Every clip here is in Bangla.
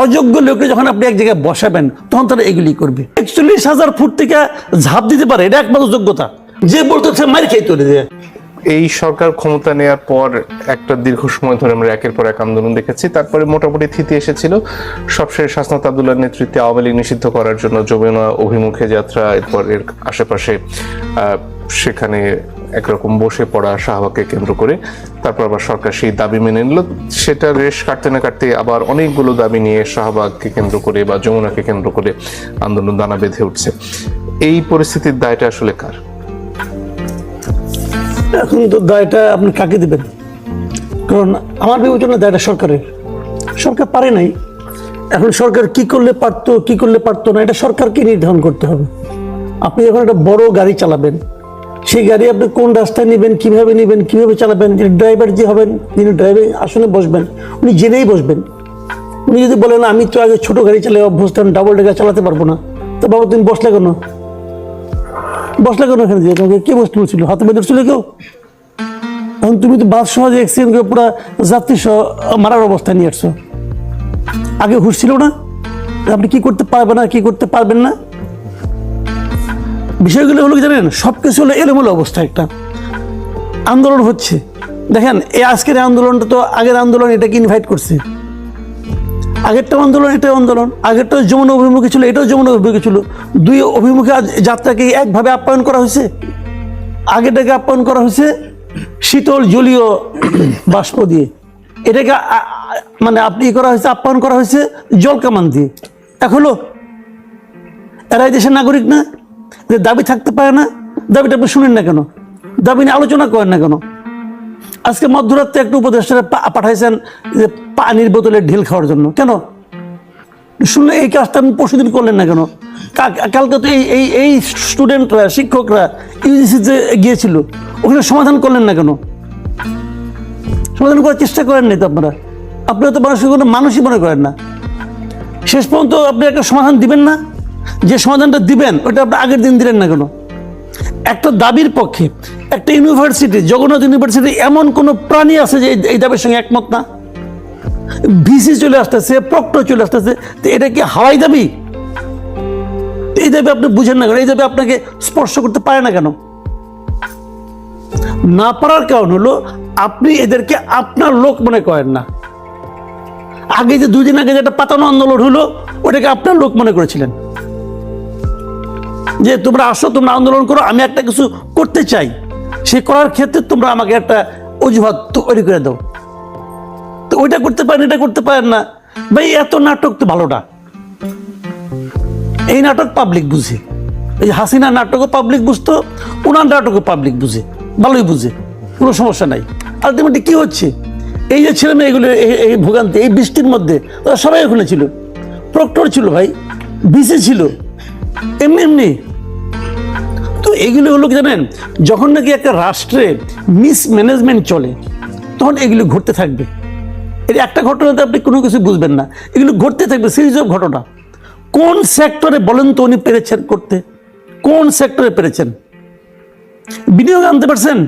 অযোগ্য লোকে যখন আপনি এক জায়গায় বসাবেন, তখন তারা এগুলি করবে। একচল্লিশ হাজার ফুট থেকে ঝাঁপ দিতে পারে, এটা একমাত্র যোগ্যতা। যে বলতে মারি খেয়ে তুলে দেয় এই সরকার ক্ষমতা নেওয়ার পর একটা দীর্ঘ সময় ধরে আমরা একের পর এক আন্দোলন দেখেছি। তারপরে মোটামুটি থিতি এসেছিল। সবশেষ হাসনাত আবদুল্লার নেতৃত্বে আওয়ামী লীগ নিষিদ্ধ করার জন্য যমুনা অভিমুখে যাত্রা, এরপর এর আশেপাশে সেখানে একরকম বসে পড়া শাহবাগকে কেন্দ্র করে, তারপর আবার সরকার সেই দাবি মেনে নিল। সেটা রেশ কাটতে না কাটতে আবার অনেকগুলো দাবি নিয়ে শাহবাগকে কেন্দ্র করে বা যমুনাকে কেন্দ্র করে আন্দোলন দানা বেঁধে উঠছে। এই পরিস্থিতির দায়টা আসলে কার? এখন তো দায়টা আপনি কাকে দেবেন? কারণ আমার বিবেচনা দায়টা সরকারের। সরকার পারে নাই। এখন সরকার কি করলে পারতো, কি করলে পারতো না, এটা সরকারকে নির্ধারণ করতে হবে। আপনি যখন একটা বড় গাড়ি চালাবেন, সেই গাড়ি আপনি কোন রাস্তায় নেবেন, কীভাবে নেবেন, কীভাবে চালাবেন ড্রাইভার যে হবেন, যিনি ড্রাইভিং আসনে বসবেন, উনি জেনেই বসবেন। উনি যদি বলেন আমি তো আগে ছোট গাড়ি চালাই, অভ্যস্ত ডাবল ডেকার চালাতে পারব না। তো বাবা, তুমি বসলে কেন? বসলে কেন এখানে দিয়ে? তোমাকে কে বসতে বলছিল? হাতে বেঁধে ছিল কেউ? এখন তুমি তো বাস সহজে অ্যাক্সিডেন্ট করে পুরো যাত্রী সহ মারার অবস্থায় নিয়ে আসছো। আগে হুশ ছিল না? আপনি কি করতে পারবেন না কি করতে পারবেন না? বিষয়গুলো হলো জানেন? সব কিছু হলো এলোমেলো অবস্থা একটা। আন্দোলন হচ্ছে। দেখেন, এই আজকের আন্দোলনটা তো আগের আন্দোলন এটাকে ইনভাইট করছে। আগেরটা আন্দোলন এটা আন্দোলন। আগেরটা যমুনা অভিমুখী ছিল, এটাও যমুনা অভিমুখী ছিল। দুই অভিমুখে যাত্রাকে একভাবে আপ্যায়ন করা হয়েছে। আগেটাকে আপ্যায়ন করা হয়েছে শীতল জলীয় বাষ্প দিয়ে। এটাকে মানে আপনি করা হয়েছে, আপ্যায়ন করা হয়েছে জল কামান দিয়ে। হলো এরা এই দেশের নাগরিক না, যে দাবি থাকতে পারে না, দাবিটা আপনি শুনেন না কেন? দাবি নিয়ে আলোচনা করেন না কেন? আজকে মধ্যরাত্রে একটা উপদেষ্টা পাঠাইছেন যে পানির বোতলে ঢিল খাওয়ার জন্য। কেন? শুনলে এই কাজটা আপনি পরশুদিন করলেন না কেন? কালকে তো এই এই এই স্টুডেন্টরা, শিক্ষকরা ইউজিসিতে গিয়েছিল, ওখানে সমাধান করলেন না কেন? সমাধান করার চেষ্টা করেন নাই তো আপনারা? আপনারা তো মানুষের কোনো মানুষই মনে করেন না। শেষ পর্যন্ত আপনি একটা সমাধান দিবেন না? যে সমাধানটা দিবেন, ওটা আপনি আগের দিন দিলেন না কেন? একটা দাবির পক্ষে একটা ইউনিভার্সিটি জগন্নাথ ইউনিভার্সিটি এমন কোন প্রাণী আছে যে এই- দাবির সঙ্গে একমত না? ভিসি চলে আসতেছে প্রক্টর চলে আসতেছে, তো এটা কি হাওয়াই দাবি? এই দাবি আপনি বুঝেন না কেন? এই দাবি আপনাকে স্পর্শ করতে পারে না কেন? না পারার কারণ হলো, আপনি এদেরকে আপনার লোক মনে করেন না। আগে যে দুদিন আগে যেটা পাতানো আন্দোলন হলো, ওটাকে আপনার লোক মনে করেছিলেন। যে তোমরা আসো, তোমরা আন্দোলন করো, আমি একটা কিছু করতে চাই। সে করার ক্ষেত্রে তোমরা আমাকে একটা অজুহাত তৈরি করে দাও। তো ওইটা করতে পারেন, এটা করতে পারেন না। ভাই, এত নাটক তো ভালো না। এই নাটক পাবলিক বুঝে। এই হাসিনা নাটকও পাবলিক বুঝতো ওনার নাটকও পাবলিক বুঝে। ভালোই বুঝে, কোনো সমস্যা নাই। আলটিমেটলি কি হচ্ছে? এই যে ছেলে মেয়েগুলো, এই- ভোগান্তি, এই বৃষ্টির মধ্যে তারা সবাই ওখানে ছিল। প্রক্টর ছিল ভাই বিসি ছিল। এমনি এমনি তো এগুলো হলো জানেন? যখন নাকি একটা রাষ্ট্রে মিসম্যানেজমেন্ট চলে, তখন এগুলো ঘটতে থাকবে। এর একটা ঘটনাতে আপনি কোনো কিছু বুঝবেন না। এগুলো ঘটতে থাকবে সিরিজ অফ ঘটনা। কোন সেক্টরে বলেন তো উনি পেরেছেন করতে? কোন সেক্টরে পেরেছেন? বিনিয়োগ আনতে পারছেন?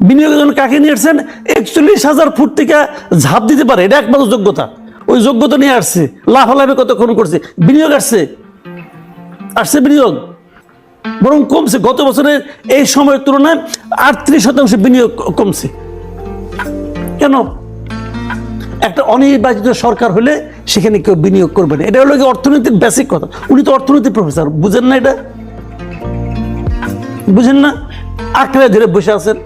বিনিয়োগের জন্য কাকে নিয়ে আসছেন? একচল্লিশ হাজার ফুট থেকে ঝাঁপ দিতে পারে। এটা একমাত্র যোগ্যতা। ওই যোগ্যতা নিয়ে আসছে। লাফালাফি কতক্ষণ করছে? বিনিয়োগ আসছে। আসছে বিনিয়োগ। বরং কমছে। গত বছরের এই সময়ের তুলনায় আটত্রিশ শতাংশ বিনিয়োগ কমছে। কেন? একটা অনির্বাচিত সরকার হলে সেখানে কেউ বিনিয়োগ করবে না। এটা হলো কি অর্থনীতির বেসিক কথা। উনি তো অর্থনীতির প্রফেসর বুঝেন না এটা? বুঝেন না? আঁকড়ে ধরে বসে আছেন।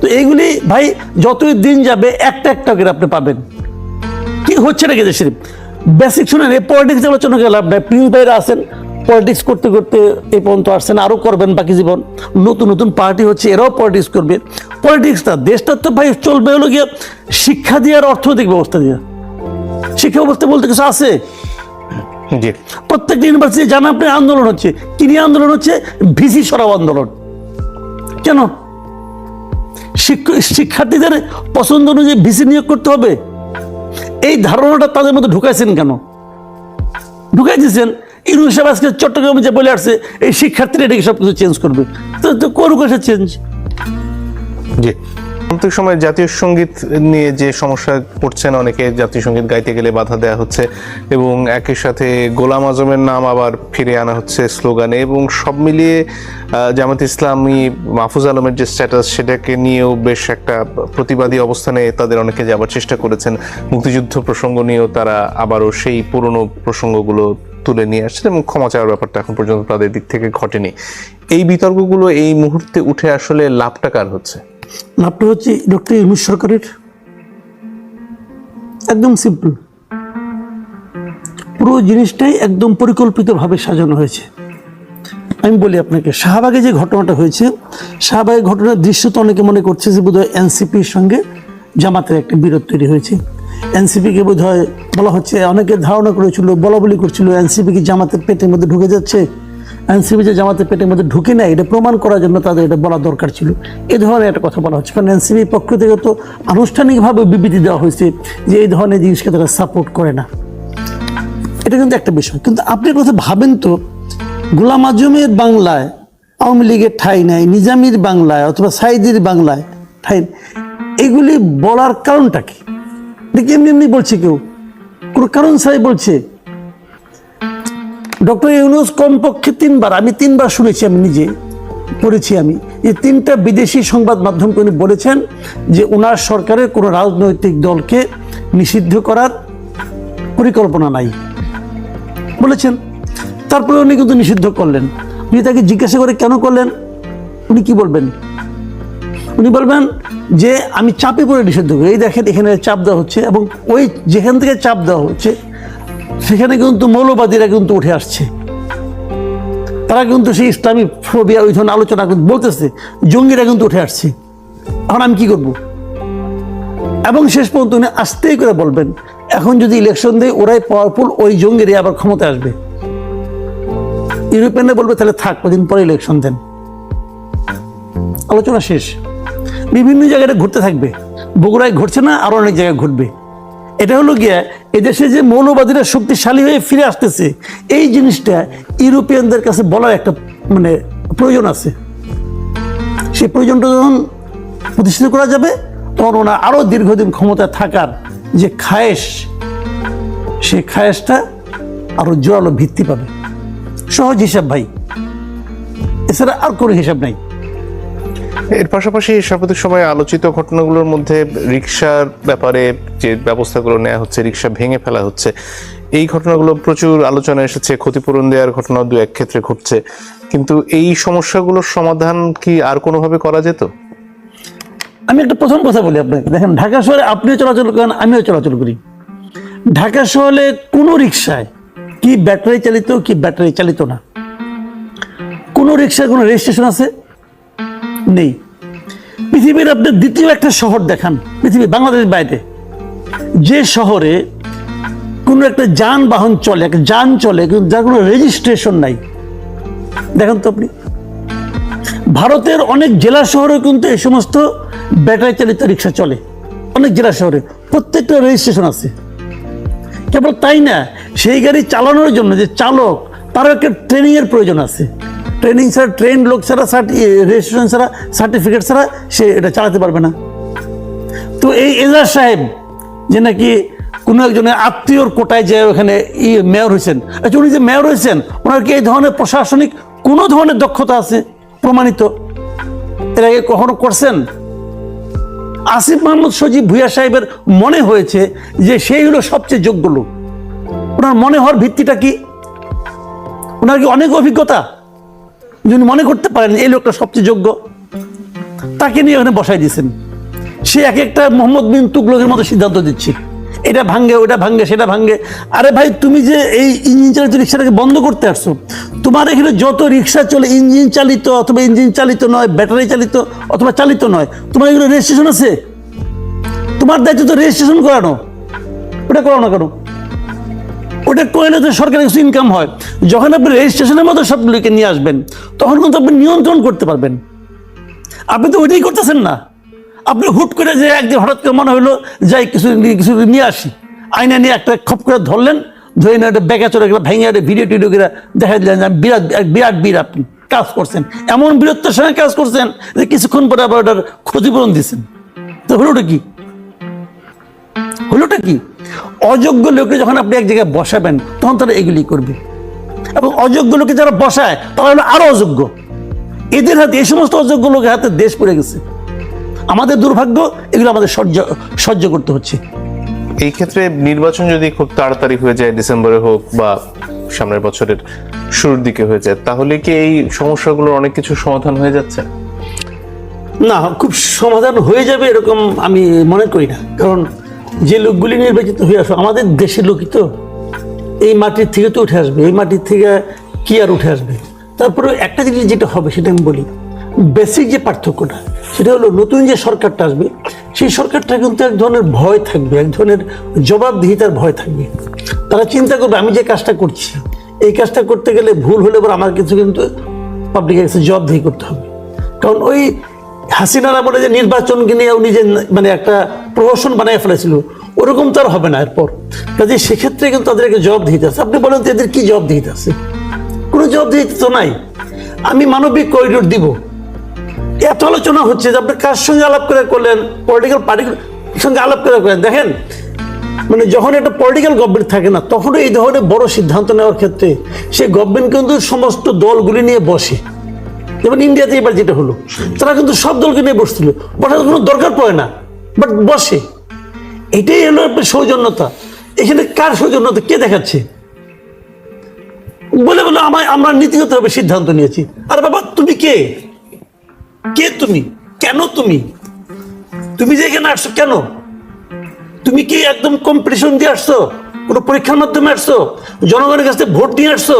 তো এইগুলি ভাই, যতই দিন যাবে, একটা একটা করে আপনি পাবেন। কি হচ্ছে না নাকি দেশের বেসিক শুনেন, এই পলিটিক্স আলোচনা করে লাভ নাই। প্রিন্স ভাইরা আছেন। পলিটিক্স করতে করতে এই পর্যন্ত আসছেন আরও করবেন বাকি জীবন। নতুন নতুন পার্টি হচ্ছে এরাও পলিটিক্স করবে। পলিটিক্সটা দেশটা তো ভাই চলবে হলো গিয়ে শিক্ষা দিয়ে আর অর্থনৈতিক ব্যবস্থা দিয়ে। শিক্ষা ব্যবস্থা বলতে কিছু আছে? জি। প্রত্যেকটা ইউনিভার্সিটি জানা আপনি আন্দোলন হচ্ছে। কি নিয়ে আন্দোলন হচ্ছে? ভিসি সরাও আন্দোলন। কেন? শিক্ষ- শিক্ষার্থীদের পছন্দ অনুযায়ী ভিসি নিয়োগ করতে হবে। এই ধারণাটা তাদের মধ্যে ঢুকাইছেন কেন? ঢুকাই দিয়েছেন। ইউনুস সাহেব আজকে চট্টগ্রামে যে বলে আসছে, এই শিক্ষার্থীরা এটাকে সব কিছু চেঞ্জ করবে। তো করুক এসে চেঞ্জ জি। সাম্প্রতিক সময় জাতীয় সংগীত নিয়ে যে সমস্যা পড়ছেন, অনেকে জাতীয় সংগীত গাইতে গেলে বাধা দেওয়া হচ্ছে এবং একই সাথে গোলাম আজমের নাম আবার ফিরে আনা হচ্ছে স্লোগানে এবং সব মিলিয়ে জামাত ইসলামী মাহফুজ আলমের যে স্ট্যাটাস সেটাকে নিয়েও বেশ একটা প্রতিবাদী অবস্থানে তাদের অনেকে যাবার চেষ্টা করেছেন। মুক্তিযুদ্ধ প্রসঙ্গ নিয়েও তারা আবারও সেই পুরনো প্রসঙ্গগুলো তুলে নিয়ে আসছেন এবং ক্ষমা চাওয়ার ব্যাপারটা এখন পর্যন্ত তাদের দিক থেকে ঘটেনি। এই বিতর্কগুলো এই মুহূর্তে উঠে আসলে লাভটা কার হচ্ছে? লাভটা হচ্ছে ডক্টর ইউনুস সরকারের। একদম সিম্পল পুরো জিনিসটাই একদম পরিকল্পিতভাবে সাজানো হয়েছে। আমি বলি আপনাকে, শাহবাগে যে ঘটনাটা হয়েছে, শাহবাগের ঘটনার দৃশ্য তো অনেকে মনে করছে যে বোধহয় এনসিপির সঙ্গে জামাতের একটা বিরোধ তৈরি হয়েছে। এনসিপিকে বোধ হয় বলা হচ্ছে, অনেকে ধারণা করেছিল বলা বলি করছিল এনসিপি কি জামাতের পেটের মধ্যে ঢুকে যাচ্ছে? এনসিপি যে জামাতের পেটের মধ্যে ঢুকে নেয়, এটা প্রমাণ করার জন্য তাদের এটা বলা দরকার ছিল। এ ধরনের একটা কথা বলা হচ্ছে। কারণ এনসিপির পক্ষ থেকে তো আনুষ্ঠানিকভাবে বিবৃতি দেওয়া হয়েছে যে এই ধরনের জিনিসকে তারা সাপোর্ট করে না। এটা কিন্তু একটা বিষয়। কিন্তু আপনি কথা ভাবেন তো, গোলাম আজমের বাংলায়, আওয়ামী লীগের ঠাই নাই, নিজামির বাংলায় অথবা সাইদির বাংলায় ঠাঁই এগুলি বলার কারণটা কি? কি এমনি এমনি বলছে কেউ। কোনো কারণ ছাড়াই বলছে। ডক্টর ইউনুস কমপক্ষে তিনবার, আমি তিনবার শুনেছি আমি নিজে, পড়েছি আমি, যে তিনটা বিদেশি সংবাদ মাধ্যমকে উনি বলেছেন যে ওনার সরকারের কোনো রাজনৈতিক দলকে নিষিদ্ধ করার পরিকল্পনা নাই। বলেছেন। তারপরে উনি কিন্তু নিষিদ্ধ করলেন। উনি তাকে জিজ্ঞাসা করে কেন করলেন? উনি কি বলবেন? উনি বলবেন যে আমি চাপে পড়ে নিষিদ্ধ করি। এই দেখেন, এখানে চাপ দেওয়া হচ্ছে এবং ওই যেখান থেকে চাপ দেওয়া হচ্ছে, সেখানে কিন্তু মৌলবাদীরা কিন্তু উঠে আসছে। তারা কিন্তু সেই ইসলামী ফোবিয়া, ওই ধরনের আলোচনা কিন্তু বলতেছে, জঙ্গিরা কিন্তু উঠে আসছে। এখন আমি কি করব? এবং শেষ পর্যন্ত উনি আস্তেই করে বলবেন, এখন যদি ইলেকশন দেয়, ওরাই পাওয়ারফুল ওই জঙ্গিরা আবার ক্ষমতা আসবে। ইউরোপিয়ানরা বলবে, তাহলে থাক, কদিন পরে ইলেকশন দেন। আলোচনা শেষ। বিভিন্ন জায়গায় ঘুরতে থাকবে। বগুড়ায় ঘুরছে না, আরও অনেক জায়গায় ঘুরবে। এটা হলো গিয়া এদেশে যে মৌলবাদীরা শক্তিশালী হয়ে ফিরে আসতেছে, এই জিনিসটা ইউরোপিয়ানদের কাছে বলার একটা মানে প্রয়োজন আছে। সেই প্রয়োজনটা যখন প্রতিষ্ঠিত করা যাবে, তখন ওনার আরও দীর্ঘদিন ক্ষমতায় থাকার যে খায়েশ, সেই খায়েশটা আরও জোরালো ভিত্তি পাবে। সহজ হিসাব ভাই। এছাড়া আর কোনো হিসাব নাই। এর পাশাপাশি সাম্প্রতিক সময়ে আলোচিত ঘটনাগুলোর মধ্যে রিক্সার ব্যাপারে যে ব্যবস্থাগুলো নেওয়া হচ্ছে রিক্সা ভেঙে ফেলা হচ্ছে, এই ঘটনাগুলো প্রচুর আলোচনা এসেছে। ক্ষতিপূরণ দেওয়ার ঘটনা দু এক ক্ষেত্রে ঘটছে। কিন্তু এই সমস্যাগুলোর সমাধান কি আর কোনোভাবে করা যেত? আমি একটা প্রথম কথা বলি আপনাকে। দেখেন, ঢাকা শহরে আপনিও চলাচল করেন, আমিও চলাচল করি। ঢাকা শহরে কোনো রিক্সায় কি ব্যাটারি চালিত কি ব্যাটারি চালিত না। কোনো রিক্সার কোনো রেজিস্ট্রেশন আছে? নেই। পৃথিবীর আপনার দ্বিতীয় একটা শহর দেখান, পৃথিবী, বাংলাদেশের বাইরে। যে শহরে কোনো একটা যানবাহন চলে একটা যান চলে, কিন্তু যার কোনো রেজিস্ট্রেশন নাই। দেখেন তো আপনি, ভারতের অনেক জেলা শহরে কিন্তু এই সমস্ত ব্যাটারি চালিত রিক্সা চলে। অনেক জেলা শহরে প্রত্যেকটা রেজিস্ট্রেশন আছে। কেবল তাই না, সেই গাড়ি চালানোর জন্য যে চালক, তারও একটা ট্রেনিং এর প্রয়োজন আছে। ট্রেনিং ছাড়া ট্রেন লোক ছাড়া রেজিস্ট্রেশন ছাড়া সার্টিফিকেট ছাড়া সে এটা চালাতে পারবে না। তো এই এজাজ সাহেব, যে নাকি কোনো একজনের আত্মীয়র কোটায় যে ওখানে ই মেয়র হয়েছেন আচ্ছা উনি যে মেয়র হয়েছেন, ওনার কি এই ধরনের প্রশাসনিক কোনো ধরনের দক্ষতা আছে, প্রমাণিত? এর আগে কখনো করছেন? আসিফ মাহমুদ সজীব ভুইয়া সাহেবের মনে হয়েছে যে সেই হলো সবচেয়ে যোগ্য লোক। ওনার মনে হওয়ার ভিত্তিটা কি? ওনার কি অনেক অভিজ্ঞতা? যিনি মনে করতে পারেন এই লোকটা সবচেয়ে যোগ্য, তাকে নিয়ে ওখানে বসাই দিয়েছেন। সে এক একটা মোহাম্মদ বিন তুগলকের মতো সিদ্ধান্ত দিচ্ছে। এটা ভাঙ্গে, ওটা ভাঙ্গে, সেটা ভাঙ্গে। আরে ভাই, তুমি যে এই ইঞ্জিন চালিত রিক্সাটাকে বন্ধ করতে আসছো, তোমার এখানে যত রিক্সা চলে, ইঞ্জিন চালিত অথবা ইঞ্জিন চালিত নয়, ব্যাটারি চালিত অথবা চালিত নয়, তোমার এগুলো রেজিস্ট্রেশন আছে? তোমার দায়িত্ব তো রেজিস্ট্রেশন করানো। ওটা করো না কেন? ওটা করলে তো সরকারের কিছু ইনকাম হয়? যখন আপনি রেজিস্ট্রেশনের মতো সবগুলিকে নিয়ে আসবেন, তখন কিন্তু আপনি নিয়ন্ত্রণ করতে পারবেন। আপনি তো ওইটাই করতেছেন না। আপনি হুট করে যে একদিন হঠাৎ করে মনে হলো, যাই, কিছু কিছু নিয়ে আসি। আইনা নিয়ে একটা খপ করে ধরলেন, ধরে নিয়ে একটা ব্যাগে চলে গেলে ভেঙে একটা ভিডিও টিডিও করে দেখা দিলেন যে বিরাট বিরাট বীর আপনি, কাজ করছেন। এমন বীরত্বের সঙ্গে কাজ করছেন যে কিছুক্ষণ পরে আবার ওটার ক্ষতিপূরণ দিচ্ছেন। তো হলোটা কি? হলোটা কি? অযোগ্য লোকে যখন আপনি এক জায়গায় বসাবেন তখন তারা এগুলি করবে। এবং অযোগ্য লোকে যারা বসায় তারা হলো আরও অযোগ্য। এদের হাতে এই সমস্ত অযোগ্য লোকের হাতে দেশ পড়ে গেছে। আমাদের দুর্ভাগ্য এগুলো আমাদের সহ্য সহ্য করতে হচ্ছে। এই ক্ষেত্রে নির্বাচন যদি খুব তাড়াতাড়ি হয়ে যায় ডিসেম্বরে হোক বা সামনের বছরের শুরুর দিকে হয়ে যায় তাহলে কি এই সমস্যাগুলোর অনেক কিছু সমাধান হয়ে যাচ্ছে? না খুব সমাধান হয়ে যাবে এরকম আমি মনে করি না। কারণ যে লোকগুলি নির্বাচিত হয়ে আসবে আমাদের দেশের লোকই তো। এই মাটির থেকে তো উঠে আসবে, এই মাটির থেকে কি আর উঠে আসবে? তারপরে একটা জিনিস যেটা হবে, সেটা আমি বলি বেসিক যে পার্থক্যটা, সেটা হলো নতুন যে সরকারটা আসবে, সেই সরকারটা কিন্তু এক ধরনের ভয় থাকবে, এক ধরনের জবাবদিহিতার ভয় থাকবে। তারা চিন্তা করবে, আমি যে কাজটা করছি, এই কাজটা করতে গেলে ভুল হলে পর আমার কিছু কিন্তু পাবলিকের কাছে জবাবদিহি করতে হবে। কারণ ওই হাসিনারা বলে যে নির্বাচনকে নিয়ে উনি মানে একটা প্রহসন বানিয়ে ফেলেছিল, ওরকম তো আর হবে না এরপর। কাজে সেক্ষেত্রে কিন্তু তাদেরকে জবাব দিতে আছে। আপনি বলেন এদের কি জবাব দিতে আছে? কোনো জবাব দিতে তো নাই। আমি মানবিক করিডোর দিব। এত আলোচনা হচ্ছে যে আপনি কার সঙ্গে আলাপ করে করলেন? পলিটিক্যাল পার্টির সঙ্গে আলাপ করে করেন দেখেন মানে যখন একটা পলিটিক্যাল গভর্নমেন্ট থাকে না তখন এই ধরনের বড় সিদ্ধান্ত নেওয়ার ক্ষেত্রে সেই গভর্নমেন্ট কিন্তু সমস্ত দলগুলি নিয়ে বসে। যেমন ইন্ডিয়াতে এবার যেটা হলো, তারা কিন্তু সব দলকে নিয়ে বসছিল। বসার কোনো দরকার পড়ে না বাট বসে। এটাই হলো সৌজন্যতা। এখানে কার সৌজন্যতা? কে দেখাচ্ছে? বলে বলে আমায় আমরা নীতিগতভাবে সিদ্ধান্ত নিয়েছি। আরে বাবা, তুমি কে? কে তুমি? কেন তুমি? তুমি যে এখানে আসছো কেন? তুমি কি একদম কম্পিটিশন দিয়ে আসছো? কোনো পরীক্ষার মাধ্যমে আসছো? জনগণের কাছে ভোট দিয়ে আসছো?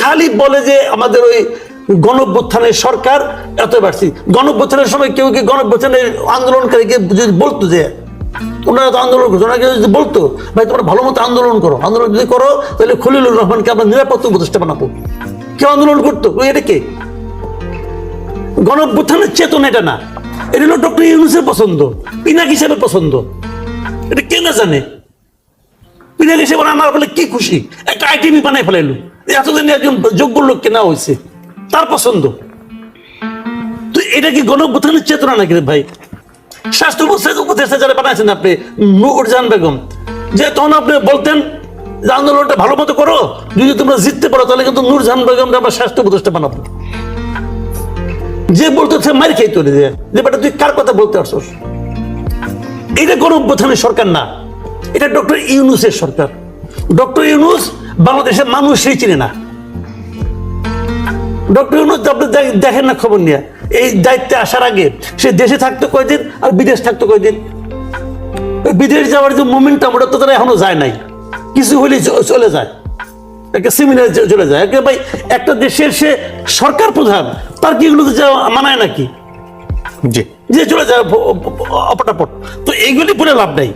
খালি বলে যে আমাদের ওই গণভ্যুত্থানের সরকার এত বাড়ছি। গণভ্যুত্থানের সময় কেউ কি গণভ্যুত্থানের আন্দোলনকারীকে যদি বলতো যে ওনারা তো আন্দোলন করতো ওনাকে যদি বলতো, ভাই, তোমরা ভালো মতো আন্দোলন করো। আন্দোলন যদি করো, তাহলে খলিলুর রহমানকে আমরা নিরাপত্তা উপদেষ্টা বানাবো। কেউ আন্দোলন করতো? ওই এটা কে? গণভ্যুত্থানের চেতনা এটা না। এটা হলো ডক্টর ইউনুসের পছন্দ, পিনাক হিসেবে পছন্দ। এটা কে না জানে? পিনাক হিসেবে আমার বলে কি খুশি? একটা আইটিভি বানাই ফেলাইলো। এতদিন একজন যোগ্য লোক কেনা হয়েছে। তার পছন্দ। তো এটা কি গণভ্যুত্থানের চেতনা নাকি ভাই? স্বাস্থ্য উপদেষ্টা যারা বানাইছেন আপনি, নুরজান বেগম, যে তখন আপনি বলতেন যে আন্দোলনটা ভালো মতো করো, যদি তোমরা জিততে পারো, তাহলে কিন্তু আমরা স্বাস্থ্য উপদেষ্টা বানাবো। যে বলতো সে মারি খেয়ে তোলে যে বেটা তুই কার কথা বলতে আসছস? এটা কোনো সরকার না। এটা ডক্টর ইউনুসের সরকার। ডক্টর ইউনুস বাংলাদেশের মানুষ সেই চিনে না। ডক্টর ইউনুস আপনি দেখেন না খবর নিয়ে। এই দায়িত্বে আসার আগে সে দেশে থাকতো কয়দিন আর বিদেশ থাকতো কয়দিন? বিদেশ যাওয়ার যে মোমেন্টাম ওটা তো তারা এখনও যায় নাই। কিছু হলে চলে যায়। একটা সেমিনারে চলে যায়। একে ভাই একটা দেশের সে সরকার প্রধান তার কি এগুলো যাওয়া মানায় নাকি? জি। যে চলে যায় অপটাপট। তো এইগুলি পরে লাভ নাই।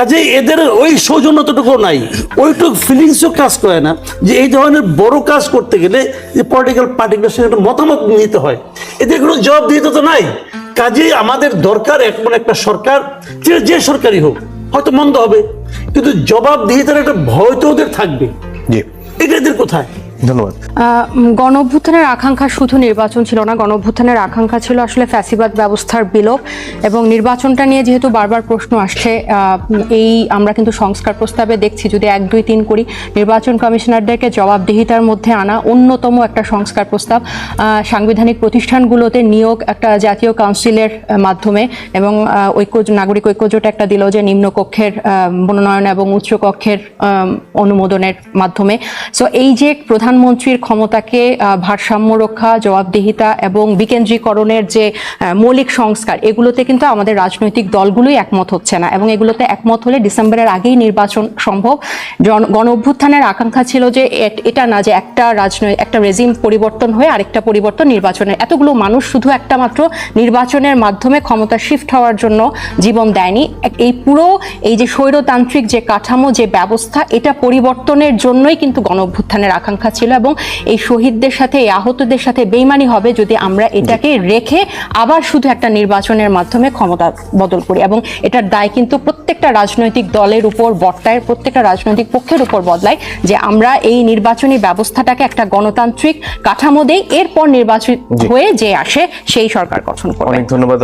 কাজে এদের ওই সৌজন্যতাটুকু নাই। ওইটুকু ফিলিংসও কাজ করে না যে এই ধরনের বড় কাজ করতে গেলে যে পলিটিক্যাল পার্টিগুলোর সঙ্গে একটা মতামত নিতে হয়। এদের কোনো জবাব দিতে তো নাই। কাজে আমাদের দরকার এমন একটা সরকার যে যে সরকারই হোক হয়তো মন্দ হবে কিন্তু জবাব দিয়ে তার একটা ভয় তো ওদের থাকবে। এটা এদের কোথায়? ধন্যবাদ। গণ অভ্যুত্থানের আকাঙ্ক্ষা শুধু নির্বাচন ছিল না গণ অভ্যুত্থানের আকাঙ্ক্ষা ছিল আসলে ফ্যাসিবাদ ব্যবস্থার বিলোপ এবং নির্বাচনটা নিয়ে যেহেতু বারবার প্রশ্ন আসছে এই আমরা কিন্তু সংস্কার প্রস্তাবে দেখছি যদি এক, দুই, তিন করি, নির্বাচন কমিশনারদেরকে জবাবদিহিতার মধ্যে আনা অন্যতম একটা সংস্কার প্রস্তাব সাংবিধানিক প্রতিষ্ঠানগুলোতে নিয়োগ একটা জাতীয় কাউন্সিলের মাধ্যমে এবং ঐক্য, নাগরিক ঐক্যজোট একটা দিল যে নিম্নকক্ষের মনোনয়ন এবং উচ্চকক্ষের অনুমোদনের মাধ্যমে। সো এই যে প্রধানমন্ত্রীর ক্ষমতাকে ভারসাম্য রক্ষা, জবাবদিহিতা এবং বিকেন্দ্রীকরণের যে মৌলিক সংস্কার, এগুলোতে কিন্তু আমাদের রাজনৈতিক দলগুলোই একমত হচ্ছে না এবং এগুলোতে একমত হলে ডিসেম্বরের আগেই নির্বাচন সম্ভব। গণ অভ্যুত্থানের আকাঙ্ক্ষা ছিল যে এটা না যে একটা রাজনৈতিক একটা রেজিম পরিবর্তন হয়ে আরেকটা পরিবর্তন নির্বাচনের। এতগুলো মানুষ শুধু একটা মাত্র নির্বাচনের মাধ্যমে ক্ষমতা শিফট হওয়ার জন্য জীবন দেয়নি। এই পুরো, এই যে স্বৈরতান্ত্রিক যে কাঠামো, যে ব্যবস্থা, এটা পরিবর্তনের জন্যই কিন্তু গণ অভ্যুত্থানের আকাঙ্ক্ষা ছিল এবং এই শহীদদের সাথে এই আহতদের সাথে বেইমানি হবে যদি আমরা এটাকে রেখে আবার শুধু একটা নির্বাচনের মাধ্যমে ক্ষমতা বদল করি এবং এটার দায় কিন্তু প্রত্যেকটা রাজনৈতিক দলের উপর বর্তায় প্রত্যেকটা রাজনৈতিক পক্ষের উপর বদলায় যে আমরা এই নির্বাচনী ব্যবস্থাটাকে একটা গণতান্ত্রিক কাঠামো দেই এরপর নির্বাচন হয়ে যে আসে সেই সরকার গঠন করবে। অনেক ধন্যবাদ